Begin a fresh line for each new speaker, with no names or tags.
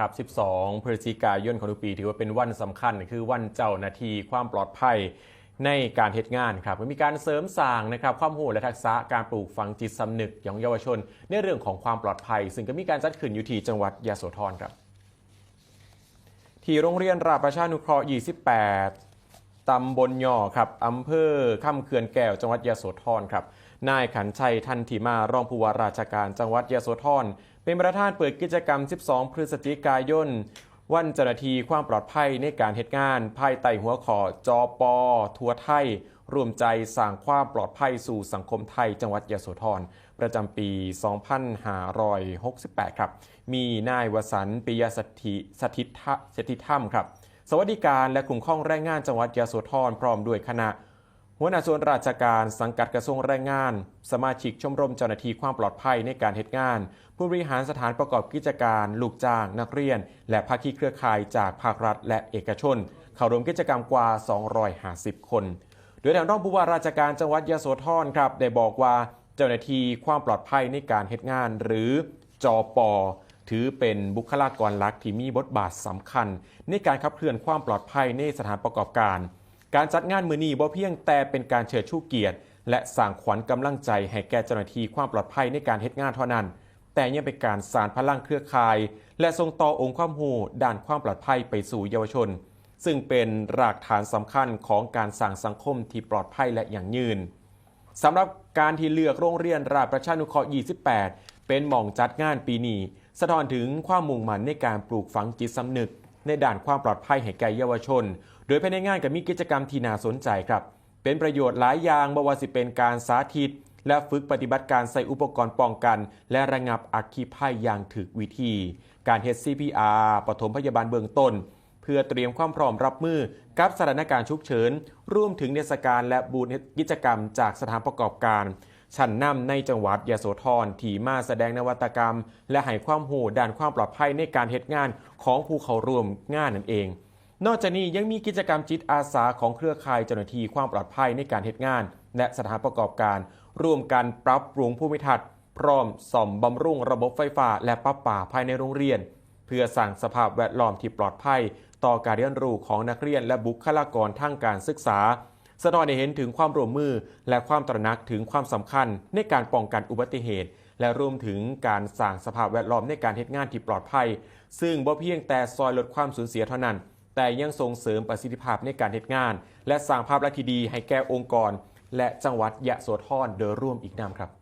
ครับ 12 พฤศจิกายนของทุกปี ถือว่าเป็นวันสำคัญ คือวันเจ้าหน้าที่ความปลอดภัยในการเฮ็ดงานครับมีการเสริมสร้างนะครับความหูและทักษะการปลูกฝังจิตสำนึกของเยาวชน ในเรื่องของความปลอดภัย ซึ่งก็มีการจัดขึ้นอยู่ที่จังหวัดยะโสธรครับ ที่โรงเรียนราประชานุเคราะห์ 28 ตำบลย่อครับอำเภอข้ามเขื่อนแก้วจังหวัดยะโสธรครับ นายขันชัยทันทีมารองผู้ว่าราชการจังหวัดยะโสธรเป็นประธานเปิดกิจกรรม 12 พฤศจิกายน วันเจ้าหน้าที่ความปลอดภัยในการเหตุงาน ภายใต้หัวข้อจอปอทัวไทยรวมใจสร้างความปลอดภัยสู่สังคมไทย จังหวัดยะโสธรประจำปี 2568 ครับ มีนายวสันปิยสถิสถิตธสถิตธรรมครับ สวัสดิการและคุ้มครองแรงงานจังหวัดยะโสธรพร้อมด้วยคณะ หัวหน้าส่วนราชการสังกัดกระทรวงแรงงาน สมาชิกชมรมเจ้าหน้าที่ความปลอดภัยในการเหตุงาน ผู้บริหารสถานประกอบกิจการ ลูกจ้าง นักเรียน และภาคีเครือข่ายจากภาครัฐ และเอกชน เข้าร่วมกิจกรรมกว่า 250 คน โดยทางรองผู้ว่าราชการจังหวัดยะโสธรครับได้บอกว่าเจ้าหน้าที่ความปลอดภัยในการเหตุงาน หรือจอปอ ถือเป็นบุคลากรหลักที่มีบทบาทสำคัญ ในการขับเคลื่อนความปลอดภัยในสถานประกอบการ การจัดงานมือนี้บ่เพียงแต่เป็นการเชิดชูเกียรติ และสร้างขวัญกำลังใจให้แก่เจ้าหน้าที่ความปลอดภัยในการเฮ็ดงานเท่านั้น แต่ยังเป็นการสานพลังเครือข่าย และส่งต่อองค์ความรู้ด้านความปลอดภัยไปสู่เยาวชน ซึ่งเป็นรากฐานสำคัญของการสร้างสังคมที่ปลอดภัยและอย่างยืนสำหรับการที่เลือกโรงเรียนราชประชานุเคราะห์ 28 เป็นหม่องจัดงานปีนี้สะท้อนถึงความมุ่งมั่นในการปลูกฝังจิตสำนึก ในด่านความปลอดภัยให้แก่เยาวชน โดยภายในงานก็มีกิจกรรมที่น่าสนใจครับ เป็นประโยชน์หลายอย่างบว่าสิเป็นการสาธิต และฝึกปฏิบัติการใส่อุปกรณ์ป้องกัน และระงับอัคคีภัยอย่างถึกวิธี การเฮ CPR ปฐมพยาบาลเบื้องต้น เพื่อเตรียมความพร้อมรับมือกับสถานการณ์ฉุกเฉินร่วมถึงเทศกาลและบูธกิจกรรมจากสถานประกอบการ ชั้นนำในจังหวัดยะโสธรที่มาแสดงนวัตกรรม และให้ความรู้ด้านความปลอดภัยในการเหตุงานของผู้เข้าร่วมงานนั่นเอง นอกจากนี้ยังมีกิจกรรมจิตอาสาของเครือข่ายเจ้าหน้าที่ความปลอดภัยในการเหตุงาน และสถานประกอบการ ร่วมกันปรับปรุงภูมิทัศน์พร้อมซ่อมบำรุงระบบไฟฟ้า และปรับป่าภายในโรงเรียน เพื่อสร้างสภาพแวดล้อมที่ปลอดภัย ต่อการเรียนรู้ของนักเรียนและบุคลากรทางการศึกษา สะท้อนให้เห็นถึงความร่วมมือและความตระหนักถึงความสำคัญในการป้องกันอุบัติเหตุ และรวมถึงการสร้างสภาพแวดล้อมในการเหตุงานที่ปลอดภัย ซึ่งบ่เพียงแต่ซอยลดความสูญเสียเท่านั้น แต่ยังส่งเสริมประสิทธิภาพในการเหตุงาน และสร้างภาพลักษณ์ที่ดีให้แก่องค์กร และจังหวัดยะโสธรโดยร่วมอีกนามครับ